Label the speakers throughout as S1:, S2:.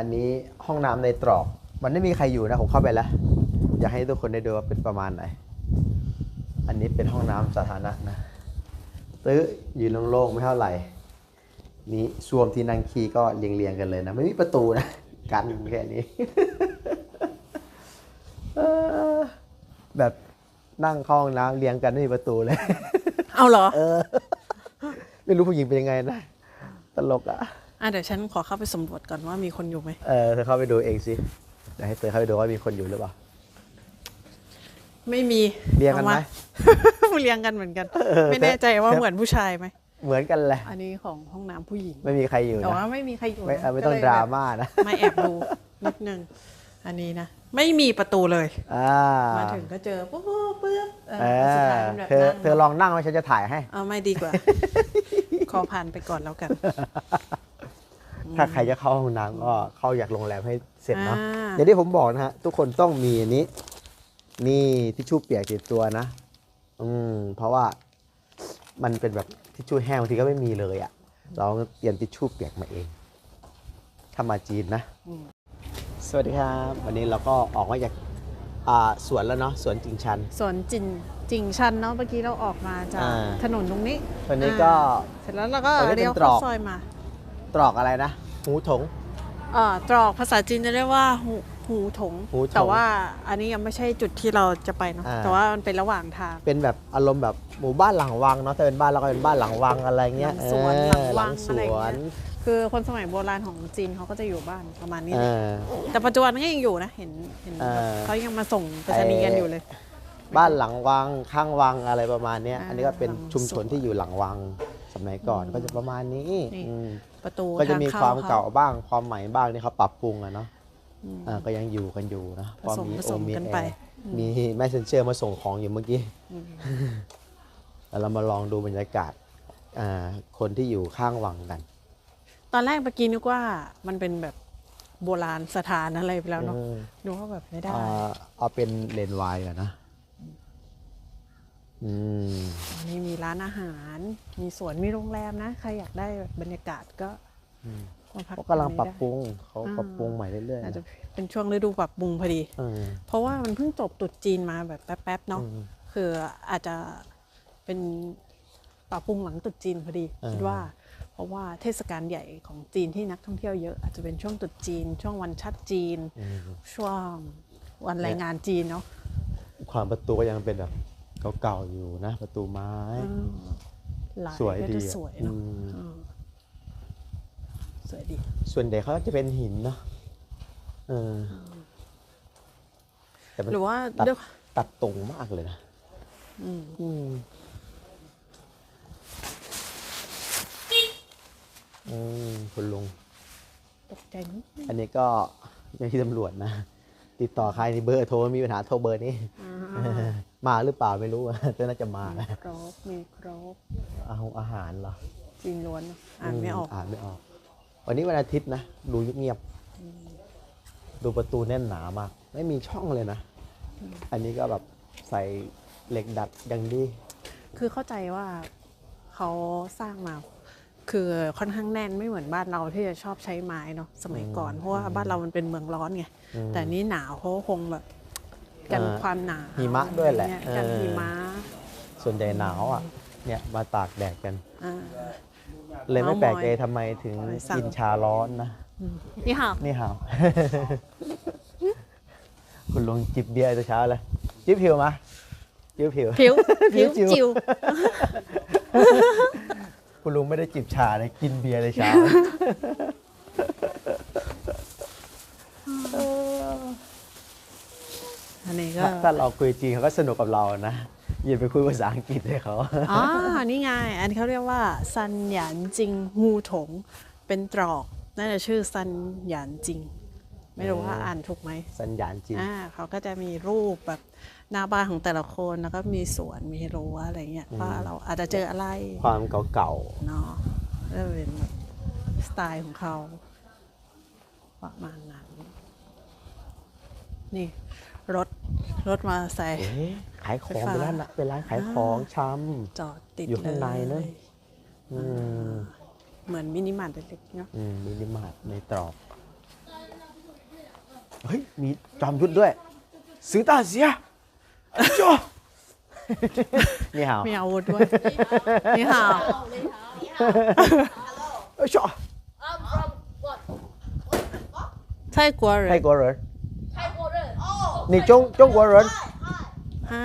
S1: อันนี้ห้องน้ำในตรอก มันไม่มีใครอยู่นะผมเข้าไปแล้ว อยากให้ทุกคนได้ดูว่าเป็นประมาณไหน อันนี้เป็นห้องน้ำสาธารณะนะตื้อยืนโล่งๆไม่เท่าไหร่นี่ซ่วมที่นั่งคีก็เรียงๆกันเลยนะ ไม่มีประตูนะ กันแค่นี้เออแบบนั่งเข้าห้องน้ำเรียงกันไม่มีประตูเลย
S2: เอาเหรอ
S1: เออ ไม่รู้ผู้หญิงเป็นยังไงนะ ตลกอะ
S2: อะเดี๋ยวฉันขอเข้าไปสำรวจก่อนว่ามีคนอยู่ไหม
S1: เออเธอเข้าไปดูเองสิเดี๋ยวให้เธอเข้าไปดูว่ามีคนอยู่หรือเปล่า
S2: ไม่มี
S1: เรียงกันไหม
S2: อาาเรียงกันเหมือนกัน
S1: เออ
S2: ไม่แน่ใจว่า
S1: แต่
S2: เหมือนผู้ชายไหม
S1: เหมือนกันแหละ
S2: อันนี้ของห้องน้ำผู้หญิง
S1: ไม่มีใครอยู่
S2: แต่ว่า
S1: นะ
S2: ไม่มีใครอยู่
S1: ไม่
S2: นะ
S1: เออไม่ต้อง
S2: ก็เลย
S1: ดรา
S2: แบบ
S1: ม่านะ
S2: มาแอบดูนิดนึง อันนี้นะ ไม่มีประตูเลย
S1: อ่า
S2: มาถึงก็เจอปุ๊บปุ๊บปุ๊บเอ
S1: เอ
S2: อสุด
S1: อ
S2: ท้ายเป็นแบบ
S1: เธอ
S2: นั่ง
S1: เธอลองนั่งไว้ฉันจะถ่ายให้
S2: เอาไม่ดีกว่า ขอผ่านไปก่อนแล้วกัน
S1: ถ้าใครจะเข้าห้องน้ำก็เข้าอยากโรงแรมให้เสร็จเนาะ
S2: อ่า
S1: อย่างที่ผมบอกนะฮะทุกคนต้องมีอันนี้ นี่ทิชชู่เปียกติดตัวนะ อืมเพราะว่ามันเป็นแบบทิชชู่แห้งบางทีก็ไม่มีเลยอะ่ะ เราเตรียมทิชชู่เปียกมาเองถ้ามาจีนนะ สวัสดีครับ วันนี้เราก็ออกมาจากอ่าสวนแล้วเนาะสวนจิงชัน
S2: สวนจินจิงชันเนาะเมื่อกี้เราออกมาจาก
S1: อ่า
S2: ถนนตรงนี้
S1: วันนี้ก็
S2: อ่าเสร็จแล้วเราก็
S1: ตรงนี้เป็น
S2: เลี้ยว
S1: ตร
S2: เข้า
S1: อก
S2: ซอยมา
S1: ตรอกอะไรนะ หูถง
S2: เอ่อตรอกภาษาจีนจะเรียกว่าหูหูถง
S1: หูถง
S2: แต่ว่าอันนี้ยังไม่ใช่จุดที่เราจะไปเนาะ
S1: อ่า
S2: แต่ว่ามันเป็นระหว่างทาง
S1: เป็นแบบอารมณ์แบบหมู่บ้านหลังวังเนาะถ้าเป็นบ้านเราก็เป็นบ้านหลังวังอะไรเงี้ย
S2: หลังสวน
S1: เออ
S2: หลังวัง
S1: ส
S2: อะไร
S1: ว
S2: เงี้
S1: น
S2: ย คือคนสมัยโบราณของจีนเขาก็จะอยู่บ้านประมาณนี้
S1: เอ
S2: แหละ
S1: อ
S2: แต่ปัจจุบันก็ยังอยู่นะเห็นเห็น
S1: เออ
S2: เขายังมาส่งไปรษณีย์กันอยู่เลย
S1: บ้านหลังวังข้างวังอะไรประมาณเนี้ย
S2: อ่า
S1: อันนี้ก็เป็น
S2: หลัง
S1: ชุมชน
S2: สวน
S1: ที่อยู่หลังวัง สมัยก่อนก็จะประมาณนี้
S2: นี่
S1: อืม
S2: ประตู
S1: ก็จะมี
S2: ทง
S1: ความ
S2: ข้
S1: เก่าบ้างความใหม่บ้างที่เขาปรับปรุงอะเนาะ
S2: อืม
S1: อ่าก็ยังอยู่กันอยู่นะ
S2: ผสม
S1: มี
S2: ผสม
S1: โอมี
S2: กัน
S1: แอ
S2: ไป
S1: ร์มีแมสเซนเจอร์มาส่งของอยู่เมื่อกี้
S2: อืม
S1: แล้วเรามาลองดูบรรยากาศอ่าคนที่อยู่ข้างวังกัน
S2: ตอนแรกเมื่อกี้นึกว่ามันเป็นแบบโบราณสถานอะไรไปแล้วเนาะ
S1: เออ
S2: ดูว่าแบบไม่ได้
S1: อ่าเอาเป็นเลนส์วายก่อนนะอืม
S2: อั นนี้มีร้านอาหาร มีสวนมีโรงแรมนะ ใครอยากได้แบบบรรยากาศก็มาพัก
S1: เขากำลังปรับป
S2: ต
S1: รุงเขา
S2: อ่า
S1: ปรับปรุงใหม่เรื่อย
S2: งนี้ได้อาจ
S1: ๆ
S2: จะ
S1: นะ
S2: เป็นช่วงฤดูปรับปรุงพอดี
S1: เออ
S2: เพราะว่ามันเพิ่งจบตรุษจีนมาแบบแป๊บๆเนาะ
S1: อืม
S2: คืออาจจะเป็นปรับปรุงหลังตรุษจีนพอดี
S1: เออ
S2: คิดว่า เพราะว่าเทศกาลใหญ่ของจีนที่นักท่องเที่ยวเยอะอาจจะเป็นช่วงตรุษจีน ช่วงวันชัดจีน
S1: อืม
S2: ช่วงวันแรงงานจีนเนาะ
S1: ความประตูก็ยังเป็นแบบ เก่าๆอยู่นะ ประตูไม้
S2: อืมลาย
S1: สวย
S2: ก็
S1: ดี
S2: จะ
S1: อะ
S2: สวยเนาะ
S1: อืม
S2: อืมสวยดี
S1: ส่วนใหญ่เขาจะเป็นหินเนาะเออแต่มัน
S2: หรือว่า
S1: ตัด
S2: ด้วย
S1: ตัดตรงมากเลยนะ
S2: อืม
S1: อืมอืมคุณลุง
S2: ตกใจนิดนึง
S1: อันนี้ก็ไม่ที่ตำรวจนะ ติดต่อใครนี่เบอร์โทรมีปัญหาโทรเบอร์นี้
S2: อ่า
S1: มาหรือเปล่าไม่รู้อะแต่น่าจะมา
S2: มี
S1: นะ
S2: ครบมีครบ
S1: อาหารอาหารเหรอ
S2: จีนล้วนอ่านไม่ออก
S1: อ่านไม่ออก วันนี้วันอาทิตย์นะดูเงียบๆดูประตูแน่นหนามาก ไม่มีช่องเลยนะ อันนี้ก็แบบใส่เหล็กดัดอย่างดี
S2: คือเข้าใจว่าเขาสร้างมา คือค่อนข้างแน่นไม่เหมือนบ้านเราที่จะชอบใช้ไม้เนาะสมัยก่อน เพราะว่าบ้านเรามันเป็นเมืองร้อนไง
S1: อืม
S2: แต่นี่หนาวเขาก็คงแบบ กัน
S1: เออ
S2: ความหนาว
S1: หิมะด้วยแหละ
S2: อไรเงี้กัน
S1: เออ
S2: หิมะ
S1: ส่วนใหญ่หนาวอะเนี่ยมาตากแดดกัน
S2: อ่า
S1: เลยไม่
S2: เมาส์
S1: แปลก
S2: มอย
S1: ใจทำไมถึง
S2: ไปสั่ง
S1: กินชาร้อนนะ
S2: อืมนี่ค่ะ
S1: นี่หาวคุณลุงจิบเบียร์แต่เช้าเลยจิบผิวมาจิบผิว
S2: ผิวผิว
S1: จิ๋ว
S2: จิว
S1: คุณลุงไม่ได้จิบชาเลยกินเบียร์ในเช้า
S2: อันนี้ก็
S1: ถ้าถ้าเราคุยจีนเขาก็สนุกกับเรานะอย่าไปคุยภาษาอังกฤษให้เขา
S2: อ๋อนี่ไง อันนี้เขาเรียกว่าซันหยานจิงงูถง เป็นตรอกน่าจะชื่อซันหยานจิง ไม่รู้ว่าอ่านถูกไหม
S1: สัญญาณจีน
S2: อ่าเขาก็จะมีรูปแบบหน้าบ้านของแต่ละคนแล้วก็มีสวนมีรั้วอะไรเงี้ยว่าเราอาจจะเจออะไร
S1: ความเก่า
S2: เนาะก็เป็นแบบสไตล์ของเขาประมาณนั้นนี่ รถรถมาใส่
S1: ๆเอ๊ะขายของ
S2: ไฟฟ้า
S1: เป็นร้านเป็นร้านขายของช
S2: จอดติด
S1: อยู่ข้างใน
S2: เล
S1: เลย
S2: ยำ
S1: อืม
S2: เหมือนมินิมาร์ทเล็กๆเนาะ
S1: อืมมินิมาร์ทในตรอกเฮ้ย มีจอมยุทธด้วย ซื้อตาเสียจ้านี่ฮาว
S2: มีอาวุธด้วย นี่ห่าว
S1: เอ้ยจ้า
S3: I'm from what?
S2: ใช่กัวเหรอ
S1: ไทยกัวเหรอ
S3: Thai border. Oh.
S1: นี่จงจงกัวเหรอ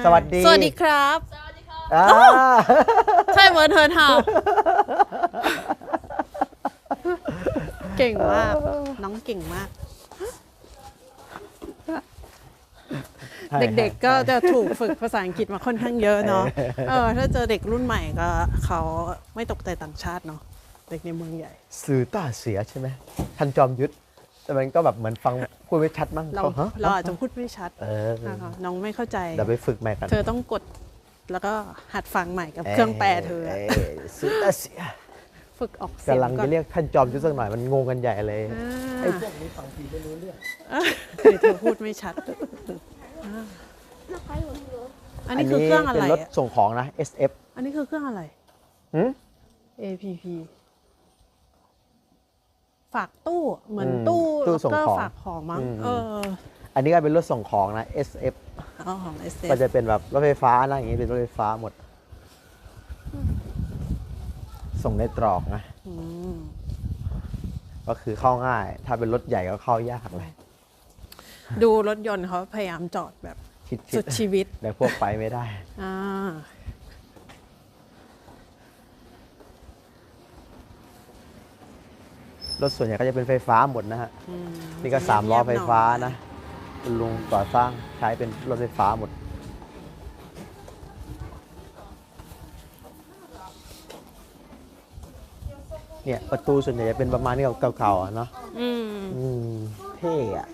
S1: สวัสดี
S2: สวัสดีครับ
S3: Sawadika.
S1: อ่า
S2: ใช่เหมือนเธอห่าวเก่งมาก น้องเก่งมาก เด็กๆก็จะถูกฝึกภาษาอังกฤษมาค่อนข้างเยอะเนาะ เออ ถ้าเจอเด็กรุ่นใหม่ก็เขาไม่ตกใจต่างชาติเนาะ เด็กในเมืองใหญ่
S1: สื่อต้าเสียใช่ไหมท่านจอมยุทธ แต่มันก็แบบเหมือนฟังพูดไม่ชัดมั้ง
S2: เรา
S1: ฮะ
S2: เราอาจจะพูดไม่ชัด
S1: เออ
S2: นะคะน้องไม่เข้าใจ
S1: เดี๋ยวไปฝึกใหม่กัน
S2: เธอต้องกดแล้วก็หัดฟังใหม่กับเครื่องแปลเธออะ
S1: สื่อต้าเสีย
S2: ฝึกออกเสียง
S1: กำลัง
S2: ก่อ
S1: จะ
S2: น
S1: เรียกท่านจอมยุทธสักหน่อยมันงงกันใหญ่เลย
S2: อ่า
S1: ไอ้พวกนี้ฟังทีไม่รู้เรื่อง
S2: เดี๋ยวเธอพูดไม่ชัดอ่าอันนี้คือเครื่องอะไร
S1: เป็นรถ
S2: อะ
S1: ส่งของนะ SF
S2: อันนี้คือเครื่องอะไร
S1: หืม
S2: APP ฝากตู้เหมือน
S1: อืม
S2: ตู้
S1: ตู้
S2: แล้ว
S1: ส่ง
S2: ก็
S1: ของ
S2: ฝากของมั้ง
S1: อืม
S2: เออ
S1: อันนี้ก็เป็นรถส่งของนะ SF
S2: เอาของ S
S1: ก็จะเป็นแบบรถไฟฟ้านะอย่างนี้เป็นรถไฟฟ้าหมด ส่งในตรอกนะ
S2: อืม
S1: ก็คือเข้าง่าย ถ้าเป็นรถใหญ่ก็เข้ายากเลย
S2: ดูรถยนต์เขาพยายามจอดแบบ
S1: ชิด
S2: สุด
S1: ๆ
S2: ชีวิต
S1: แต่พวกไปไม่ได้
S2: อ่า
S1: รถส่วนใหญ่ก็จะเป็นไฟฟ้าหมดนะฮะ
S2: อืม
S1: นี่ก็สามล้อไฟฟ้า
S2: เงียบหอย
S1: นะคุณลุงก่อสร้างใช้เป็นรถไฟฟ้าหมด เนี่ยประตูส่วนใหญ่จะเป็นประมาณนี้เก่าๆอะเนาะ
S2: อืม
S1: อืมเท่อะ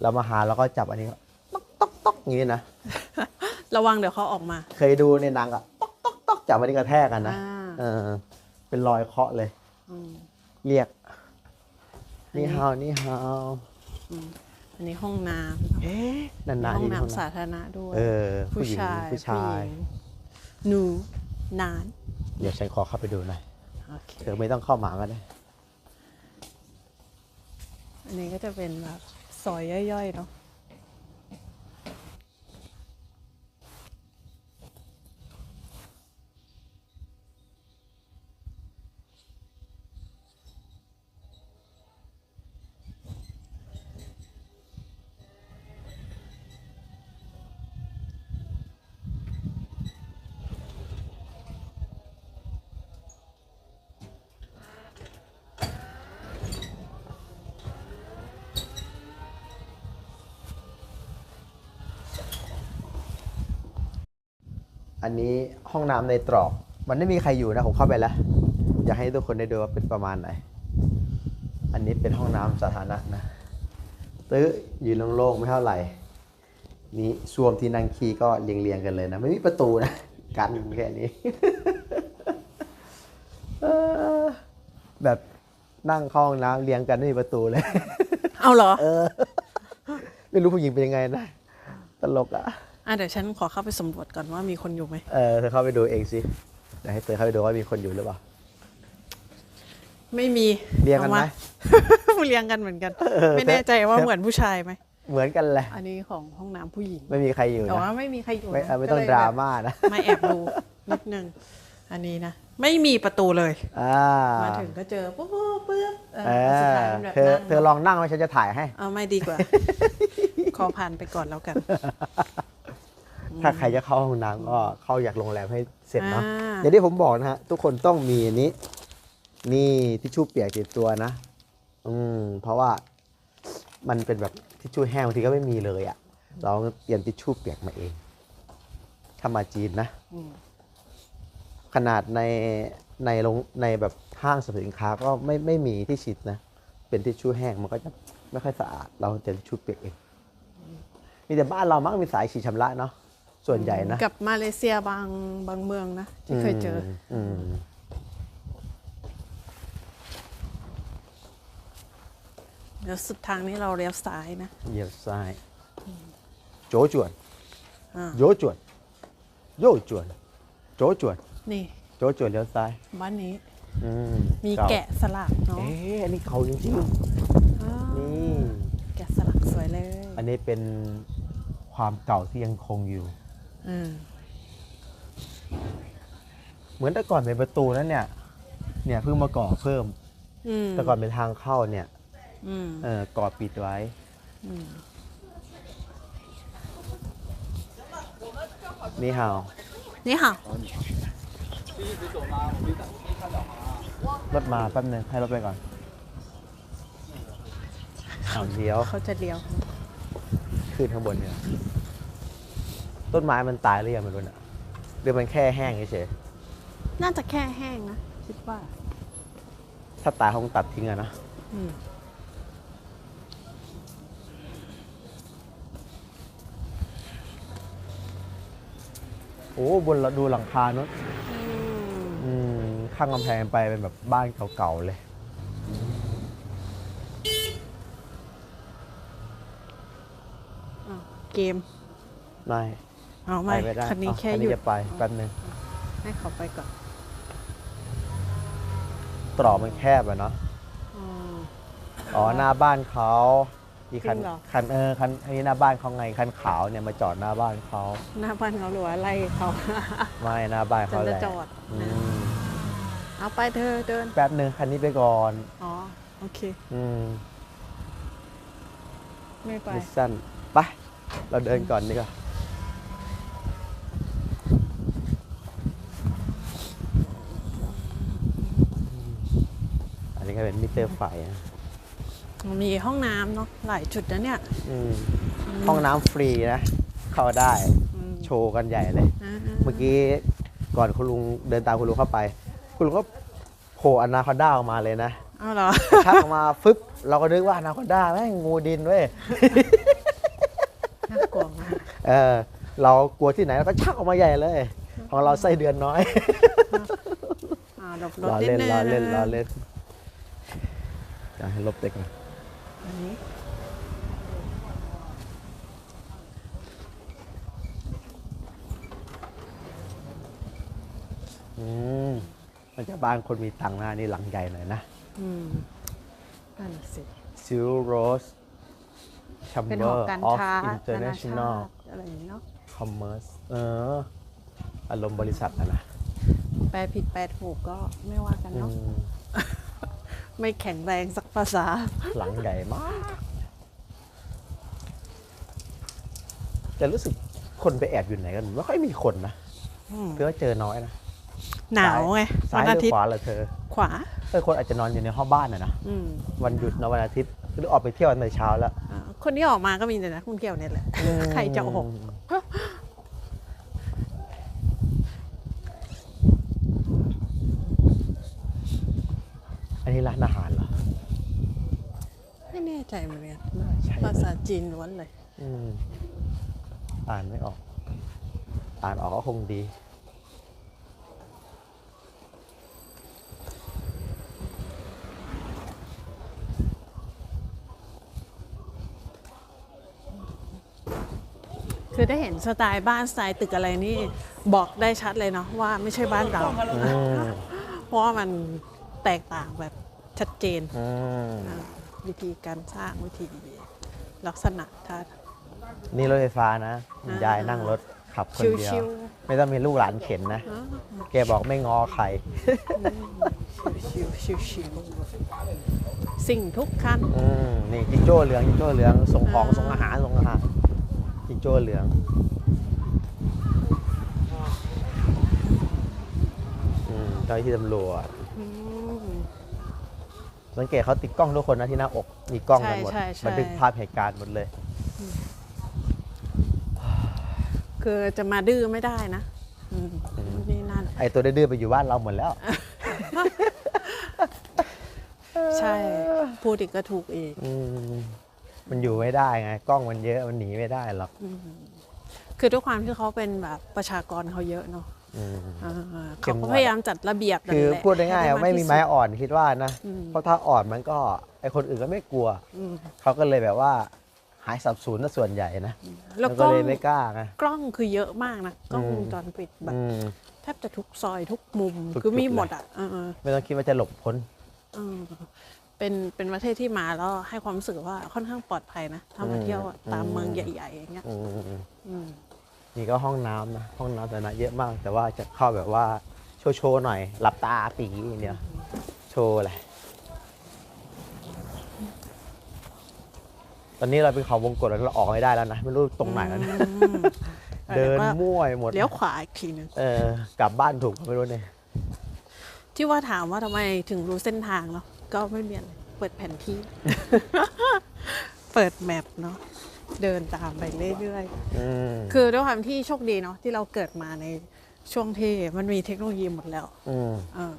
S1: เรามาหาแล้วก็จับอันนี้ก็ต๊อกต๊อกต๊อกอย่างนี้นะ
S2: ระวังเดี๋ยวเขาออกมา
S1: เคยดูในหนังอะต๊อกต๊อกต๊อกจับอันนี้กระแทกกันนะ
S2: อ่า
S1: เออ เป็นรอยเคาะเลย
S2: อืม
S1: เรียก
S2: อันนี้
S1: นี่ฮาวนี่ฮาว
S2: อันนี้ห้องน้
S1: เอ๊ะำนานๆ
S2: ห้อง
S1: ที
S2: น้ำสาธารณะด้วย
S1: เออ ผู้
S2: ผู้
S1: หญิง
S2: ชาย
S1: ผู้ชาย
S2: หญิงหนูนาน
S1: เดี๋ยวฉันขอเข้าไปดูหน่อย
S2: โอเค
S1: เธอไม่ต้องเข้ามาก็ได้
S2: อันนี้ก็จะเป็นแบบซอยย่อยๆเนาะ
S1: อันนี้ห้องน้ำในตรอก มันไม่มีใครอยู่นะผมเข้าไปแล้ว อยากให้ทุกคนได้ดูว่าเป็นประมาณไหน อันนี้เป็นห้องน้ำสาธารณะนะตื้อยืนโล่งๆไม่เท่าไหร่ นี่ซวมที่นั่งคีก็เรียงๆกันเลยนะ ไม่มีประตูนะกันแค่นี้เออแบบนั่งเข้าห้องน้ำเรียงกันไม่มีประตูเลย
S2: เอาเหรอ
S1: เออ ไม่รู้ผู้หญิงเป็นยังไงนะ ตลกอะ
S2: อะเดี๋ยวฉันขอเข้าไปสำรวจก่อนว่ามีคนอยู่ไหม
S1: เออเธอเข้าไปดูเองสิเดี๋ยวให้เธอเข้าไปดูว่ามีคนอยู่หรือเปล่า
S2: ไม่มี
S1: เรียงกันไหม
S2: อาาเรียงกันเหมือนกัน
S1: เออ
S2: ไม่แน่ใจว่าเหมือนผู้ชายไหม
S1: เหมือนกันแหละ
S2: อันนี้ของห้องน้ำผู้หญิง
S1: ไม่มีใครอยู่
S2: แต่
S1: นะ
S2: ว่าไม่มีใครอยู่
S1: ไม่
S2: นะ
S1: เออไม่ต้อง
S2: ก็เลย
S1: ดรา
S2: แบบ
S1: ม่านะ
S2: มาแอบดูนิดนึง อันนี้นะ ไม่มีประตูเลย
S1: อ่า
S2: มาถึงก็เจอปุ๊บปุ๊บปุ๊บเออ
S1: เอ
S2: สุด
S1: อ
S2: ท้ายเป็นแบบ
S1: เธอ
S2: นั่ง
S1: เธอลองนั่งไว้ฉันจะถ่ายให้
S2: เอาไม่ดีกว่า ขอผ่านไปก่อนแล้วกัน
S1: ถ้าใครจะเข้าห้องน้ำก็เข้าอยากโรงแรมให้เสร็จเนาะ
S2: อ่า
S1: อย่างที่ผมบอกนะฮะทุกคนต้องมีอันนี้ นี่ทิชชู่เปียกติดตัวนะ อืมเพราะว่ามันเป็นแบบทิชชู่แห้งบางทีก็ไม่มีเลยอะ่ะ เราเตรียมทิชชู่เปียกมาเองถ้ามาจีนนะ
S2: อืม
S1: ขนาดในในโรงในแบบห้างสรรพสินค้าก็ไม่ไม่มีที่ฉีดนะ เป็นทิชชู่แห้งมันก็จะไม่ค่อยสะอาด เราจะทิชชู่เปียกเองมีแต่บ้านเรามักมีสายฉีดชำระเนาะ ส่วนใหญ่นะ
S2: กับมาเลเซียบางบางเมืองนะ ที่เคยเจออ
S1: อืม
S2: เดี๋ยวสุดทางนี้เราเลี้ยวซ้ายนะ
S1: เหยียบซ้าย โจจวน
S2: อ่า
S1: โยจวน โยจวน โจจวน
S2: นี่
S1: โจจวนเลี้ยวซ้าย
S2: บ้านนี้
S1: อืม
S2: มี
S1: เก่า
S2: แกะสลักเนาะ
S1: เอ๊ะอันนี้เขาจริง
S2: อ่า
S1: ๆนี่อันนี้เป็นความเก่าที่ยังคงอยู่
S2: อืม
S1: เหมือนแต่ก่อนเป็นประตูนั้นเนี่ย เนี่ยเพิ่งมาก่อเพิ่ม
S2: อืม
S1: แต่ก่อนเป็นทางเข้าเนี่ย
S2: อืม
S1: เออก่อปิดไว้
S2: อืม
S1: นี่ฮาว
S2: นี่ค่ะ
S1: รถมาแป๊บนึงให้รถไปก่อนเอาเดี๋ยว
S2: เขาจะเลี้ยว
S1: ขึ้นข้างบนเนี่ย ต้นไม้มันตายหรือยังไม่รู้น่ะหรือมันแค่แห้งเฉย
S2: น่าจะแค่แห้งนะคิดว่า
S1: ๆถ้าตายคงตัดทิ้งอะนะ
S2: อืม
S1: โอ้บนเราดูหลังคาเนอะ
S2: อืม
S1: อืมข้างกำแพงไปเป็นแบบบ้านเก่าๆเลย
S2: อ้าวเกม
S1: ไม่
S2: เอา
S1: ไป
S2: ไม่
S1: ไม่ได้
S2: คันนี้
S1: อ๋อ
S2: แค่
S1: คัน
S2: หยุ
S1: นี้
S2: ด
S1: จะไปแป๊บนึง
S2: ให้เขาไปก่อน
S1: ตรอกมันแคบอะเนาะ
S2: อ๋อ
S1: อ๋อหน้าบ้านเขาอีกคัน
S2: จริงเหรอ
S1: คันเออคันอันนี้หน้าบ้านเขาไงคันขาวเนี่ยมาจอดหน้าบ้านเขา
S2: หน้าบ้านเขาหรือว่าไล่เขา
S1: ไม่หน้าบ้าน
S2: จะ
S1: เขาแห
S2: จะ
S1: ละ
S2: จอด
S1: อื
S2: นะ
S1: ม
S2: เอาไปเธอเดิน
S1: แป๊บนึงคันนี้ไปก่อน
S2: อ๋อ โอเค
S1: อืม
S2: ไม่ไป
S1: มิสซันไปเราเดินก่อนดีกว่า อันนี้ก็เป็นมิเตอร์ไฟนะ
S2: มีห้องน้ำเนาะหลายจุดนะเนี่ย
S1: อืมห้องน้ำฟรีนะ เข้าได้
S2: อืม
S1: โชว์กันใหญ่เลย
S2: อ่า
S1: เมื่อกี้ก่อนคุณลุงเดินตามคุณลุงเข้าไป คุณลุงก็โผล่อนาคอนด้าออกมาเลยนะ
S2: เอาเหรอ
S1: ชักออกมาฟึบเราก็นึกว่าอนาคอนด้าแม่งงูดินเว้ย
S2: น่ากลัวมาก
S1: เออเรากลัวที่ไหนเราก็ชักออกมาใหญ่เลย ของเราไส้เดือนน้อย
S2: อ่าหลบร
S1: ร
S2: ถ
S1: อ
S2: นิด
S1: เล่น
S2: นึง
S1: รอเล่นรอเล่น จะให้ลบเด็กก่อน
S2: อันนี้
S1: อืมมันจะบ้านคนมีตังค์หน้านี่หลังใหญ่หน่อยนะ
S2: อืมนั่นสิ
S1: ซิลโรสชัม
S2: เป็น
S1: เบ
S2: ห
S1: อ
S2: อ
S1: ร์
S2: การ
S1: ออฟ
S2: ค้า
S1: อินเตอร์เน
S2: นานา
S1: ชั่น
S2: ชา
S1: แนล
S2: ติอะไรอย่างนี้เนาะ
S1: คอมเมอร์สเออ อารมณ์บริษัทอะนะ
S2: แปลผิดแปลถูกก็ไม่ว่ากัน
S1: อื
S2: เนาะ
S1: ม
S2: ไม่แข็งแรงสัก ภาษา
S1: หลังใหญ่มาก แต่รู้สึกคนไปแอบอยู่ไหนกันไม่ค่อยมีคนนะ
S2: อืม
S1: เพื่อว่าเจอน้อยนะ
S2: หนาวไง
S1: ซ้า
S2: วั
S1: ย
S2: น
S1: ห
S2: อา
S1: รือ
S2: ทิต
S1: ข
S2: ย์
S1: วาเหรอเธอ
S2: ขวา
S1: เออคนอาจจะนอนอยู่ในห้องบ้านนะนะ
S2: อืม
S1: วันหยุดนะวันอาทิตย์หรือออกไปเที่ยวตั้งแต่เช้าแล้ว
S2: อ่าคนที่ออกมาก็มีแต่นักท่องเที่ยวเนี่ยแหละใครจะออก
S1: อันนี้ร้านอาหารเหรอ
S2: ไม่แน่ ใจเหมือนกัน
S1: ใช่
S2: ภาษาจีนล้วนเลย
S1: อืมอ่านไม่ออก อ่านออกก็คงดี
S2: คือได้เห็นสไตล์บ้านสไตล์ตึกอะไรนี่บอกได้ชัดเลยเนาะว่าไม่ใช่บ้านเรา
S1: อืม
S2: เพราะว่ามันแตกต่างแบบชัดเจน
S1: อืม
S2: อ่า วิธีการสร้างวิธีลักษณะท่า
S1: นี่รถไฟฟ้านะ
S2: อ่าย
S1: ยายนั่งรถขับคนเดียว
S2: ชิว
S1: ไม่ต้องมีลูกหลานเข็นนะ
S2: อ๋อ
S1: แกบอกไม่งอใคร
S2: ชิวชิวชิวสิ่งทุกขั้น
S1: อืมนี่จิงโจ้เหลืองจิงโจ้เหลืองส่งของ
S2: อ่า
S1: ส่งอาหารส่งอาหารจิงโจ้เหลืองอืมเจ้าหน้าที่ตำรวจ
S2: อืม
S1: สังเกตเขาติดกล้องทุกคนนะที่หน้าอก มีกล้องกันหมด
S2: ใช่ใช่ใช่
S1: บันทึกภาพเหตุการณ์หมดเลย
S2: คือจะมาดื้อไม่ได้นะอืมนี่นั่น
S1: ไอตัวดื้อๆไปอยู่บ้านเราหมดแล้ว
S2: ใช่ พูดอีกก็ถูกอีก
S1: อืมมันอยู่ไม่ได้ไง กล้องมันเยอะมันหนีไม่ได้หรอก
S2: คือด้วยความที่เขาเป็นแบบประชากรเขาเยอะเนาะ
S1: อืม
S2: อ่า
S1: เข้
S2: เขา
S1: มงว
S2: ก็
S1: ด
S2: พยายามจัดระเบียบนั่น
S1: คือ
S2: แหละ
S1: พูดง่ายๆ
S2: ให้
S1: ว่าไม่มี
S2: ที่
S1: ไม้
S2: สุด
S1: อ่อนคิดว่านะ
S2: อืม
S1: เพราะถ้าอ่อนมันก็ไอคนอื่นก็ไม่กลัว
S2: อืม
S1: เขาก็เลยแบบว่า หายสับสูนนะส่วนใหญ่นะ
S2: แล้ว
S1: มัน
S2: ก็
S1: ก็เลยไม่กล้าไง
S2: กล้องคือเยอะมากนะกล้อง
S1: อื
S2: ว
S1: ม
S2: งจรปิดแบบ
S1: อืม
S2: แทบจะทุกซอยทุกมุม
S1: ทุก
S2: คือมี
S1: จุดเลย
S2: หมดอะเออ
S1: ไม่ต้องคิดว่าจะหลบพ้น
S2: เออเป็นเป็นประเทศที่มาแล้วให้ความรู้สึกว่าค่อนข้างปลอดภัยนะถ้ามาเที่ยวตามเมืองใหญ่ ๆ อย่างเงี้ย
S1: อืม
S2: อืม
S1: นี่ก็ห้องน้ำนะ ห้องน้ำสาธารณะเยอะมาก แต่ว่าจะเข้าแบบว่าโชว์โชว์ๆหน่อย หลับตาปีอย่างเดียว โชว์อะไรตอนนี้เราไปเขาวงกตแล้วเราออกไม่ได้แล้วนะ ไม่รู้ตรงไหนแล้วนะ
S2: อืม
S1: เดิน
S2: แล้วก็
S1: มั่วไปหมด
S2: เลี้ยวขวาอีกทีหนึง
S1: เออกลับบ้านถูกไม่รู้เนี่ย
S2: ที่ว่าถามว่าทำไมถึงรู้เส้นทางเนาะก็ไม่เรียนเปิดแผนที่ เปิดแมปเนาะ เดินตามไปเรื่อยๆ
S1: อืม
S2: คือด้วยความที่โชคดีเนาะที่เราเกิดมาในช่วงที่มันมีเทคโนโลยีหมดแล้ว
S1: อืม
S2: เออ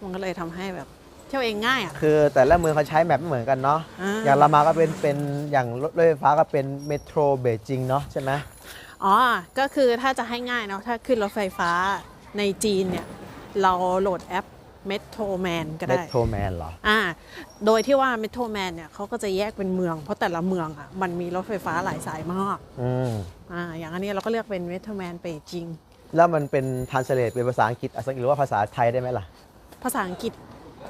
S2: มันก็เลยทำให้แบบ เที่ยวเองง่ายอะ
S1: คือแต่ละเมืองเขาใช้แมปไม่เหมือนกันเนาะ
S2: อ่า
S1: อย่างเรามาก็เป็นเป็นอย่างรถไฟฟ้าก็เป็นเมโทรเบจิงเนาะใช่ไหม
S2: อ๋อ ก็คือถ้าจะให้ง่ายเนาะถ้าขึ้นรถไฟฟ้าในจีนเนี่ย เราโหลดแอป Metro Man ก็
S1: เม
S2: ได้
S1: โทรแมนเหรอ
S2: อ่า โดยที่ว่า Metro Man เนี่ยเขาก็จะแยกเป็นเมือง เพราะแต่ละเมืองอะมันมีรถไฟฟ้าหลายสายมาก
S1: อืม
S2: อ่า อย่างอันนี้เราก็เลือกเป็น Metro Man ไปจริง
S1: แล้วมันเป็นทานสเลตเป็นภาษาอังกฤษอะหรือว่าภาษาไทยได้ไหมล่ะ
S2: ภาษาอังกฤษ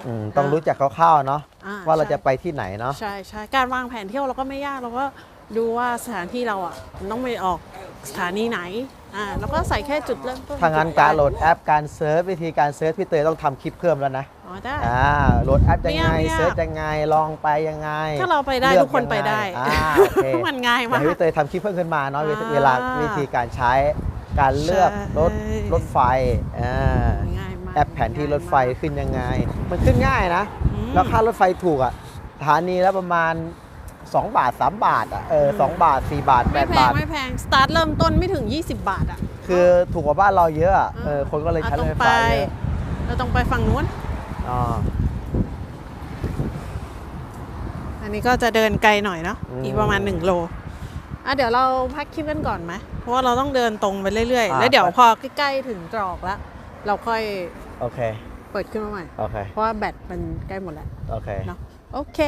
S1: อืมต้องรู้จักคร่าวๆเนาะ
S2: อ่า
S1: ว่าเรา
S2: ใช่
S1: จะไปที่ไหนเนาะ
S2: ใช่ใช่การวางแผนเที่ยวเราก็ไม่ยากเราก็ดูว่าสถานที่เราอะมันต้องไปออก สถานีไหนอ่าแล้วก็ใส่แค่จุดเริ่มต้น
S1: ทางงาน
S2: จุด
S1: การ
S2: ปย
S1: โหลดแอปการเซิร์ชวิธีการเซิร์ชพี่เตยต้องทำคลิปเพิ่มแล้วนะ
S2: อ๋อได้
S1: อ่าโหลดแอปยังไง
S2: ไม่ยาก
S1: เซิร์ชยังไงลองไปยังไง
S2: ถ้าเราไปได้
S1: ลือ
S2: ทุกคนไปได้
S1: ยังงอ่าโอเค
S2: มันง่าย
S1: อยาก
S2: มาก
S1: ให้พี่เตยทำคลิปเพิ่มขึ้นมาเนาะเว
S2: อ่า
S1: เวลาวิธีการใช้การเลือก
S2: ใช่
S1: รถรถไฟอ่า
S2: ง่ายมาก
S1: แอปแผนที่รถไฟขึ้นยังไง มันขึ้นง่ายนะ
S2: อืม
S1: แล้วค่ารถไฟถูกอะสถานีแล้วประมาณ 2 บาท 3 บาทอะเออสองบาท 4 บาท
S2: ไม่แพ
S1: 8บางท
S2: ไม่แพง สตาร์ทเริ่มต้นไม่ถึง 20 บาทอะ
S1: คือถูกกว่าบ้านเราเยอะอะเออคนก็เลยใช้รถไฟฟ้าเยอะ
S2: เราต้องไปฝั่งนู้น
S1: อ๋อ
S2: อันนี้ก็จะเดินไกลหน่อยเนาะ
S1: อืม
S2: อีกประมาณ 1 โล อะเดี๋ยวเราพักคลิปกันก่อนไหม เพราะว่าเราต้องเดินตรงไปเรื่อยๆ
S1: อ่า
S2: แล้วเดี๋ยวพอใกล้ๆถึงตรอกแล้ว เราค่อย
S1: โอเค
S2: เปิดขึ้นมาใหม่
S1: โอเค
S2: เพราะว่าแบตมันใกล้หมดแล้ว
S1: โอเค
S2: เนาะ โอเค